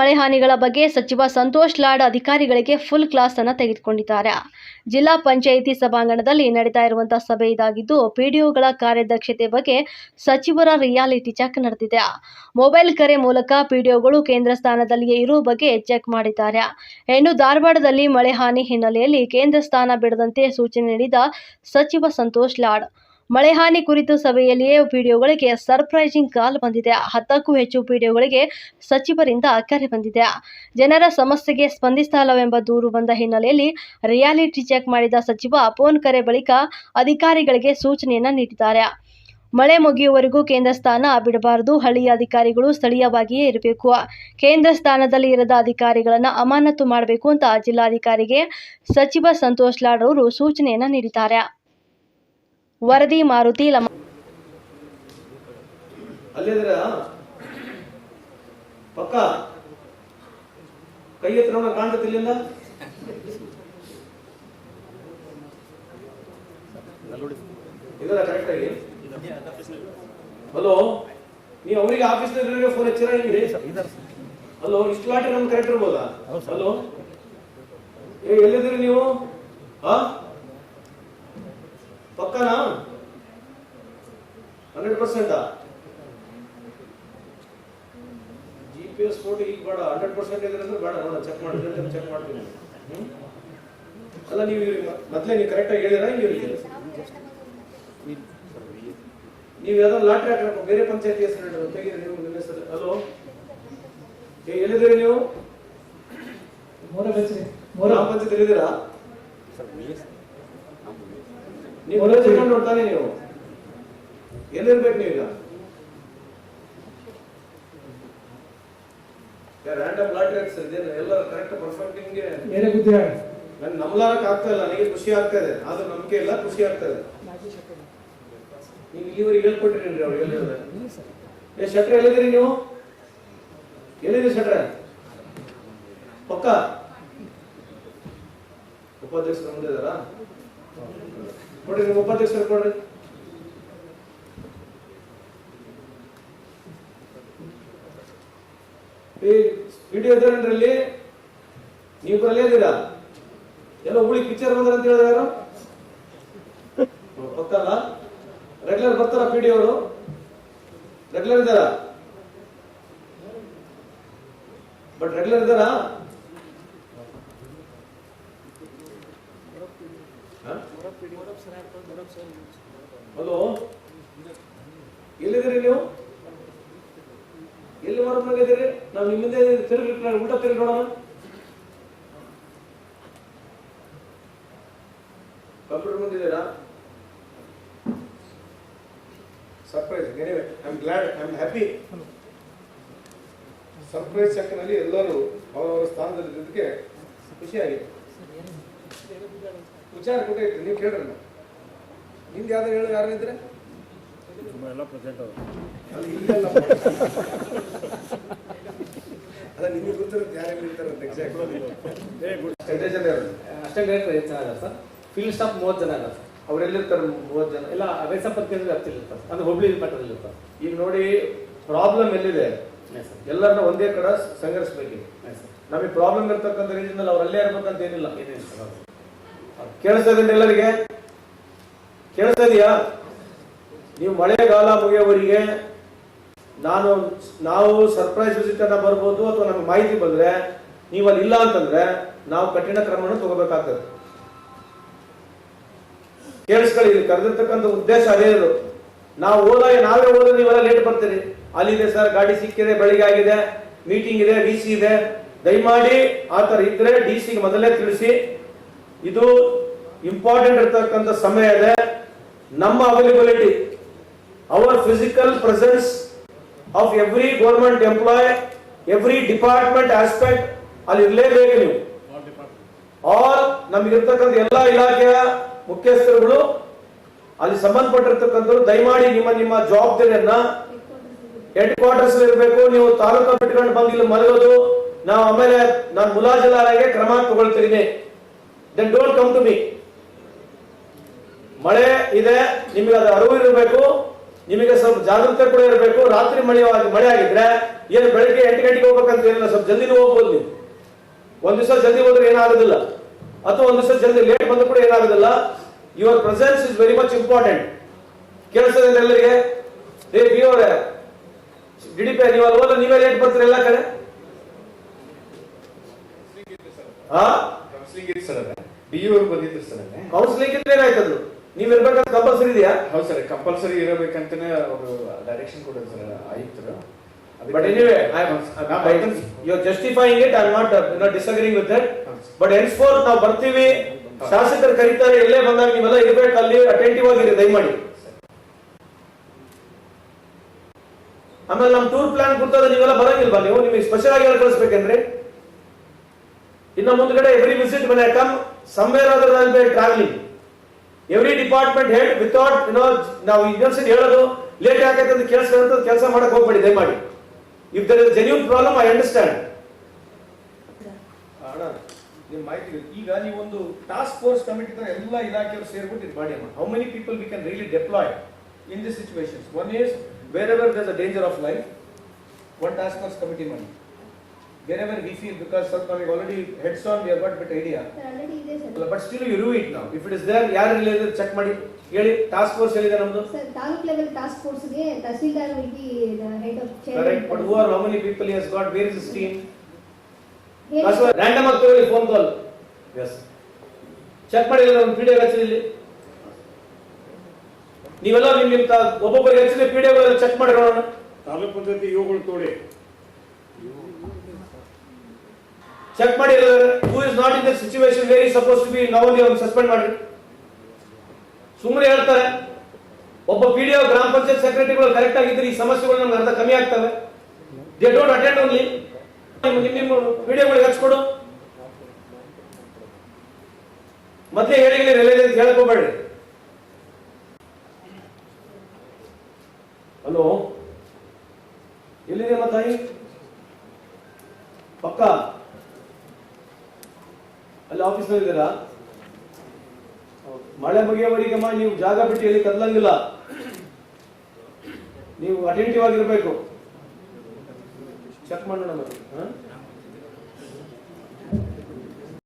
ಮಳೆ ಹಾನಿಗಳ ಬಗ್ಗೆ ಸಚಿವ ಸಂತೋಷ್ ಲಾಡ್ ಅಧಿಕಾರಿಗಳಿಗೆ ಫುಲ್ ಕ್ಲಾಸ್ ಅನ್ನು ತೆಗೆದುಕೊಂಡಿದ್ದಾರೆ. ಜಿಲ್ಲಾ ಪಂಚಾಯಿತಿ ಸಭಾಂಗಣದಲ್ಲಿ ನಡೀತಾ ಇರುವಂತಹ ಸಭೆ ಇದಾಗಿದ್ದು, ಪಿಡಿಒಗಳ ಕಾರ್ಯದಕ್ಷತೆ ಬಗ್ಗೆ ಸಚಿವರ ರಿಯಾಲಿಟಿ ಚೆಕ್ ನಡೆದಿದೆ. ಮೊಬೈಲ್ ಕರೆ ಮೂಲಕ ಪಿಡಿಒಗಳು ಕೇಂದ್ರ ಸ್ಥಾನದಲ್ಲಿಯೇ ಇರುವ ಬಗ್ಗೆ ಚೆಕ್ ಮಾಡಿದ್ದಾರೆ. ಇನ್ನು ಧಾರವಾಡದಲ್ಲಿ ಮಳೆ ಹಾನಿ ಹಿನ್ನೆಲೆಯಲ್ಲಿ ಕೇಂದ್ರ ಸ್ಥಾನ ಬಿಡದಂತೆ ಸೂಚನೆ ನೀಡಿದ ಸಚಿವ ಸಂತೋಷ್ ಲಾಡ್. ಮಳೆ ಹಾನಿ ಕುರಿತು ಸಭೆಯಲ್ಲಿಯೇ ಪಿಡಿಒಗಳಿಗೆ ಸರ್ಪ್ರೈಸಿಂಗ್ ಕಾಲ್ ಬಂದಿದೆ. ಹತ್ತಕ್ಕೂ ಹೆಚ್ಚು ಪಿಡಿಒಗಳಿಗೆ ಸಚಿವರಿಂದ ಕರೆ ಬಂದಿದೆ. ಜನರ ಸಮಸ್ಯೆಗೆ ಸ್ಪಂದಿಸಲ್ಲವೆಂಬ ದೂರು ಬಂದ ಹಿನ್ನೆಲೆಯಲ್ಲಿ ರಿಯಾಲಿಟಿ ಚೆಕ್ ಮಾಡಿದ ಸಚಿವ ಫೋನ್ ಕರೆ ಬಳಿಕ ಅಧಿಕಾರಿಗಳಿಗೆ ಸೂಚನೆಯನ್ನು ನೀಡಿದ್ದಾರೆ. ಮಳೆ ಮುಗಿಯುವವರೆಗೂ ಕೇಂದ್ರ ಸ್ಥಾನ ಬಿಡಬಾರದು. ಹಳ್ಳಿಯ ಅಧಿಕಾರಿಗಳು ಸ್ಥಳೀಯವಾಗಿಯೇ ಇರಬೇಕು. ಕೇಂದ್ರ ಸ್ಥಾನದಲ್ಲಿ ಇರದ ಅಧಿಕಾರಿಗಳನ್ನು ಅಮಾನತು ಮಾಡಬೇಕು ಅಂತ ಜಿಲ್ಲಾಧಿಕಾರಿಗೆ ಸಚಿವ ಸಂತೋಷ್ ಲಾಡ್ ಅವರು ಸೂಚನೆಯನ್ನು ನೀಡಿದ್ದಾರೆ. ವರದಿ ಮಾರುತಿ ಲಮ ಪಕ್ಕ ಕೈ ನೋಡ ಕಾಣ್ತತಿಲ್ಲಿಂದ ಇದರ ಕರೆಕ್ಟ್ ಆಗಿ. ಹಲೋ, ನೀ ಅವರಿಗೆ ಆಫೀಸ್ ಫೋನ್ ಹಚ್ಚಿರ ಹಿಂಗ್ರಿ? ಹಲೋ, ಇಷ್ಟು ಲಾಟಿ ನಮ್ಗೆ ಕರೆಕ್ಟ್ ಇರ್ಬೋದಾ? ಹಲೋ ಎಲ್ಲಿದ್ದೀರಿ ನೀವು? ಹಾ? ಪಕ್ಕನಾ? ಹಂಡ್ರೆಡ್ ಪರ್ಸೆಂಟಾ ಜಿ ಪಿ ಎಸ್ ಫೋಟೋ ಈಗ ಬೇಡ ಹಂಡ್ರೆಡ್ ಪರ್ಸೆಂಟ್ ಇದ್ರೆ ಅಂದ್ರೆ ಬೇಡ ನೋಡ ಚೆಕ್ ಮಾಡ್ತೀನಿ ಚೆಕ್ ಮಾಡ್ತೀನಿ? ಅಲ್ಲ ನೀವು ಮೊದ್ಲೇ ನೀವು ಕರೆಕ್ಟಾಗಿ ಹೇಳಿರ ಇವ್ರಿಗೆ ನೀವು ಯಾವ್ದಾದ್ರು ಲಾಟ್ರಿ ಹಾಕಬೇಕು ಬೇರೆ ಪಂಚಾಯತಿ ಹೆಸರು ಹೇಳಿದ್ರು ತೆಗೀರಿ ನೀವು ನಿಮ್ಮ ಹೆಸರು. ಹಲೋ ಏ ಎಲ್ಲಿದ್ದೀರಿ ನೀವು? ಮೂರ ಪಂಚಾಯತ್ ಮೂರ. ಪಂಚಾಯತ್ ಇದ್ದೀರಾ ನೀವು ನೋಡ್ತಾನೆ ನೀವು. ಎಲ್ಲಿರ್ಬೇಕು ನೀವೀಗ ರ್ಯಾಂಡಮ್ ಲಾಟ್ರಿ ಹಾಕ್ಸರ್ ಇದೇನು ಎಲ್ಲ ಕರೆಕ್ಟ್ ಪರ್ಫೆಕ್ಟಿಂಗ್ ಏನೇ ಗುದ್ದಿರ ನನ್ ನಂಬಲಾರಕ್ ಆಗ್ತಾ ಇಲ್ಲ ನನಗೆ ಖುಷಿ ಆಗ್ತಾ ಇದೆ ಆದ್ರೂ ನಂಬಿಕೆ ಇಲ್ಲ ಖುಷಿ ಆಗ್ತಾ ಇದೆ. ನೀವು ಇಲ್ಲಿವರೆಗೆ ಹೇಳ್ಕೊಟ್ಟಿರಿ ಅವ್ರು ಹೇಳಿದ್ರೆ. ಏ ಶೆಟ್ರೆ ಎಲ್ಲಿದ್ದೀರಿ ನೀವು? ಎಲ್ಲಿದ್ದೀರಿ ಶಟ್ರ ಪಕ್ಕ? ಉಪಾಧ್ಯಕ್ಷರು ಮುಂದೆ ಕೊಡ್ರಿ ನಿಮ್ಮ ಉಪಾಧ್ಯಕ್ಷರು ಕೊಡ್ರಿ ಈ ವಿಡಿಯೋ ಇದ್ದಾರೇನ್ರಲ್ಲಿ ನೀವು ಬರಲೇ ಎಲ್ಲ ಹುಳಿ ಪಿಕ್ಚರ್ ಬಂದ್ರ ಅಂತ ಹೇಳಿದ್ರೆ ಯಾರು? ಗೊತ್ತಲ್ಲ? ರೆಗ್ಯುಲರ್ ಬರ್ತಾರ ಪಿ ಡಿ ಅವರು? ರೆಗ್ಯುಲರ್ ಇದ್ದಾರಾ? ಬಟ್ ರೆಗ್ಯುಲರ್ ಇದ್ದಾರಾ? ಹಲೋ? ಎಲ್ಲಿದ್ದೀರಿ ನೀವು? ಎಲ್ಲಿ ಹೊರಗಿದ್ದೀರಿ ನಾವು ನಿಮ್ಮಿಂದ ತಿರುಗಿ ಊಟ ತಿರುಗಿ ನೋಡೋಣ. Computer ಮುಂದಿದ್ದೀರಾ surprise anyway I am glad I am happy surprise ಚೆಕ್ನಲ್ಲಿ ಎಲ್ಲರೂ ಅವರವರ ಸ್ಥಾನದಲ್ಲಿ ಇದ್ದಕ್ಕೆ ಖುಷಿಯಾಗಿದೆ. ವಿಚಾರ ಕೊಟ್ಟೈತಿ ನೀವು ಕೇಳ್ರಿ ನಿಮ್ದು ಯಾವ್ದು ಹೇಳು ಯಾರು ಇದ್ರೆ? ಪ್ರೆಸೆಂಟ್ ಇಲ್ಲಲ್ಲ ಅಲ್ಲ ನಿಮಗೆ ಗೊತ್ತಿರುತ್ತೆ ಯಾರು ಇರ್ತಾರೆ ಅಂತ ಎಕ್ಸಾಕ್ಟ್ ಅಷ್ಟೇ ಗ್ರೇಟ್ ಜನ ಅದ ಸರ್. ಫೀಲ್ಡ್ ಸ್ಟಾಫ್ ಮೂವತ್ತು ಜನ ಅದ ಸರ್. ಅವರೆಲ್ಲಿರ್ತಾರೆ ಮೂವತ್ತು ಜನ? ಎಲ್ಲ ಅದೇ ಕೇಂದ್ರ ವ್ಯಾಪ್ತಿಲಿರ್ತಾರೆ ಅಂದ್ರೆ ಹುಬ್ಳಿ ಮಟ್ಟದಲ್ಲಿ ಇರ್ತಾರೆ. ಈಗ ನೋಡಿ ಪ್ರಾಬ್ಲಮ್ ಎಲ್ಲಿದೆ? ಎಲ್ಲರನ್ನ ಒಂದೇ ಕಡೆ ಸಂಘರ್ಷಬೇಕಿದೆ ಸರ್ ನಮಗೆ ಪ್ರಾಬ್ಲಮ್ ಇರ್ತಕ್ಕಂಥ ರೀಸನ್ ಅವ್ರು ಅಲ್ಲೇ ಇರ್ಬೇಕಂತ ಏನಿಲ್ಲ. ಏನೇನು ಸರ್ ಹೌದು. ಕೇಳಿಸ್ತಾ ಇದ್ದೀನಿ ಎಲ್ಲರಿಗೆ? ಕೇಳಿಸ್ತಾ ನೀವು ಮಳೆಗಾಲ ಮುಗಿಯೋವರಿಗೆ ನಾನು ನಾವು ಸರ್ಪ್ರೈಸ್ ವಿಸಿಟ್ ಅನ್ನ ಬರ್ಬೋದು ಅಥವಾ ನಮ್ಗೆ ಮಾಹಿತಿ ಬಂದ್ರೆ ನೀವು ಅಲ್ಲಿ ಇಲ್ಲ ಅಂತಂದ್ರೆ ನಾವು ಕಠಿಣ ಕ್ರಮವನ್ನು ತಗೋಬೇಕಾಗ್ತದೆ. ಕೇಳಿಸ್ಕೊಳ್ಳಿ, ಇಲ್ಲಿ ಕರೆದಿರ್ತಕ್ಕಂಥ ಉದ್ದೇಶ ಅದೇ ಇದು ನಾವು ಹೋದಾಗ, ನಾವೇ ಹೋದ್ರೆ ನೀವೆಲ್ಲ ಲೇಟ್ ಬರ್ತೀರಿ. ಅಲ್ಲಿದೆ ಸರ್, ಗಾಡಿ ಸಿಕ್ಕಿದೆ, ಬೆಳಿಗ್ಗೆ ಆಗಿದೆ ಮೀಟಿಂಗ್ ಇದೆ ಡಿ ಸಿ ಇದೆ. ದಯಮಾಡಿ ಆ ಥರ ಇದ್ರೆ ಡಿ ಸಿಗೆ ಮೊದಲೇ ತಿಳಿಸಿ. ಇದು ಇಂಪಾರ್ಟೆಂಟ್ ಇರ್ತಕ್ಕಂಥ ಸಮಯ ಇದೆ ನಮ್ಮ availability our physical presence of every government employee every department aspect ಅಲ್ಲಿ ಇರಲೇಬೇಕು ನೀವು. ಆಲ್ ನಮಗಿರ್ತಕ್ಕಂಥ ಎಲ್ಲ ಇಲಾಖೆಯ ಮುಖ್ಯಸ್ಥರುಗಳು, ಅಲ್ಲಿ ಸಂಬಂಧಪಟ್ಟಿರ್ತಕ್ಕಂಥವ್ರು, ದಯಮಾಡಿ ನಿಮ್ಮ ನಿಮ್ಮ ಜವಾಬ್ದಾರಿಯನ್ನ ಹೆಡ್ ಕ್ವಾರ್ಟರ್ಸ್ ಇರಬೇಕು. ನೀವು ತಾಲೂಕು ಬಿಟ್ಕೊಂಡು ಬಂದಿಲ್ಲ ಮಲಗೋದು, ನಾವು ಆಮೇಲೆ ನಾನು ಮುಲಾಜಿಲಾರಾಗೆ ಕ್ರಮ ತಗೊಳ್ತೀನಿ then don't come to me ಮಳೆ ಇದೆ, ನಿಮಗೆ ಅದು ಅರಿವು ಇರಬೇಕು, ನಿಮಗೆ ಸ್ವಲ್ಪ ಜಾಗೃತೆ ಕೂಡ ಇರಬೇಕು. ರಾತ್ರಿ ಮಳೆ ಮಳೆ ಆಗಿದ್ರೆ ಏನು ಬೆಳಿಗ್ಗೆ ಎಂಟು ಗಂಟೆಗೆ ಹೋಗ್ಬೇಕಂತ ಏನಿಲ್ಲ, ಸ್ವಲ್ಪ ಜಲ್ದಿನೂ ಹೋಗ್ಬೋದು ನೀವು. ಒಂದ್ ದಿವಸ ಜಲ್ದಿ ಹೋದ್ರೆ ಏನಾಗೋದಿಲ್ಲ. ಅಥವಾ ಒಂದ್ ದಿವಸ ಜಲ್ದಿ ಲೇಟ್ ಬಂದ್ರು ಕೂಡ ಏನಾಗೋದಿಲ್ಲ. Your presence is very much important ಕೆಲಸದಿಂದ ಎಲ್ಲರಿಗೆ ಏ ಬಿ ಅವರೇ ಡಿಡಿ ಪಿ ನೀವು ಅಲ್ಲಿ ಹೋದ್ರೆ ನೀವೇ ಲೇಟ್ ಬರ್ತೀರಿ ಎಲ್ಲ ಕಡೆ? ಹಾ? ಕೌನ್ಸಿಲಿಂಗ್ ಇತ್ತು ಸರ್ ಅದೇ ಯು ಅವ್ರು ಬಂದಿದ್ರು ಸರ್ ಕೌನ್ಸಿಲಿಂಗ್ ಇದ್ರೆ ಏನಾಯ್ತದು ನೀವ್ ಇರ್ಬೇಕಂತ ಕಂಪಲ್ಸರಿ ಇದೆಯಾ? ಹೌದು ಸರ್ ಕಂಪಲ್ಸರಿ ಇರಬೇಕಂತಾನೆ ಅವರು ಡೈರೆಕ್ಷನ್ ಕೊಡೋದು ಸರ್ ಆಯುಕ್ತರು. But But anyway, I am, I, ಬರ್ತೀನಿ. you're justifying it, I'm not, uh, not disagreeing with that. But henceforth ನಾವು ಬರ್ತೀವಿ, ಶಾಸಕರು ಕರೀತಾರೆ, ಎಲ್ಲೇ ಬಂದಾಗ ನೀವೆಲ್ಲ ಇರ್ಬೇಕು ಅಲ್ಲಿ ಅಟೆಂಟಿವ್ ಆಗಿರಿ ದಯಮಾಡಿ. ಆಮೇಲೆ ನಮ್ ಟೂರ್ ಪ್ಲಾನ್ ಕೊಡ್ತದ ನೀವೆಲ್ಲ ಬರಂಗಿಲ್ವಾ? ನೀವು ನಿಮಗೆ ಸ್ಪೆಷಲ್ ಆಗಿ ಕಳಿಸ್ಬೇಕೇನ್ರಿ ಇನ್ನ ಮುಂದ್ಗಡೆ ಎವ್ರಿ ವಿಸಿಟ್ ಮನೆ come somewhere other travelling every department ಹೇಳಿ ವಿತೌಟ್ ಯುನೋ ನಾವು ಇನ್ನೊಂದ್ಸತಿ ಹೇಳೋದು ಲೇಟ್ ಆಗೈತೆ ಅಂತ ಕೆಲಸ ಕೆಲಸ ಮಾಡಕ್ ಹೋಗ್ಬೇಡಿ, ದಯಮಾಡಿ. If there is genuine problem I understand ಅಣ್ಣ, ನಿಮ್ ಮಾಹಿತಿ ಈಗ ನೀವೊಂದು ಟಾಸ್ಕ್ ಫೋರ್ಸ್ ಕಮಿಟಿ ತರ ಎಲ್ಲ ಇಲಾಖೆಯವರು ಸೇರ್ಬಿಟ್ಟು ಇದು ಮಾಡಿ how many people we can really deploy in this situations one is wherever there's a danger of life one task force committee ಮಾಡಿ. ಬೇರೆ we feel because because we already heads on we have got bit idea already ಇದೆ sir but still you do it ನಾವು if it is there ಯಾರು ಇಲ್ಲ check ಮಾಡಿ. ಹೇಳಿ task force ಎಲ್ಲಿದೆ ನಮ್ದು? Sir taluk level task ಫೋರ್ಸ್ಗೆ tahsildar will be head of correct but who are how many people has got where is this team chair random ಆಗಿ ತಗೊಳ್ಳಿ phone ಕಾಲ್ S check ಮಾಡಿ ಡಿ ಹಚ್ಚಿರಿ ಇಲ್ಲಿ. ನೀವೆಲ್ಲ ನಿಮ್ ನಿಮ್ ತಾ- ಒಬ್ಬೊಬ್ಬರಿಗೆ ಹಚ್ಚಿದ್ರೆ ಪಿ ಡಿ ಚೆಕ್ ಮಾಡಿ ನೋಡೋಣ ತಾಲೂಕ್ ಪಂಚಾಯತಿ ಇವುಗಳು ತೋಡಿ. ಚೆಕ್ ಮಾಡಿ who is not in the situation where suppose to be ನಾವು ಅವ್ನು ಸಸ್ಪೆಂಡ್ ಮಾಡಿ ಸುಮ್ಮನೆ ಹೇಳ್ತಾರೆ, ಒಬ್ಬ ಪಿ ಡಿ ಗ್ರಾಮ ಪಂಚಾಯತ್ ಸೆಕ್ರೆಟರಿಗಳು ಕರೆಕ್ಟ್ ಆಗಿದ್ರೆ ಈ ಸಮಸ್ಯೆಗಳು ನಮ್ಗೆ ಅರ್ಧ ಕಮ್ಮಿ ಆಗ್ತವೆ. ದೇ ಡೋಂಟ್ ಅಟೆಂಡ್ ಓನ್ಲಿ ನಿಮ್ಮ ವಿಡಿಯೋಗಳಿಗೆ ಹಚ್ಕೊಡು ಮತ್ತೆ ಹೇಳಿ ರಿಲೈಸ್ ಅಂತ ಹಲೋ ಎಲ್ಲಿದೆ ತಾಯಿ ಪಕ್ಕ ಅಲ್ಲಿ ಆಫೀಸ್ನಲ್ಲಿ ಇದ್ದೀರಾ? ಮಳೆ ಮುಗಿಯೋವರೆಗಮ್ಮ ನೀವು ಜಾಗ ಬಿಟ್ಟು ಎಲ್ಲಿ ಕದಲಂಗಿಲ್ಲ. ನೀವು ಅಟೆಂಟಿವ್ ಆಗಿರ್ಬೇಕು. ಚೆಕ್ ಮಾಡೋಣ?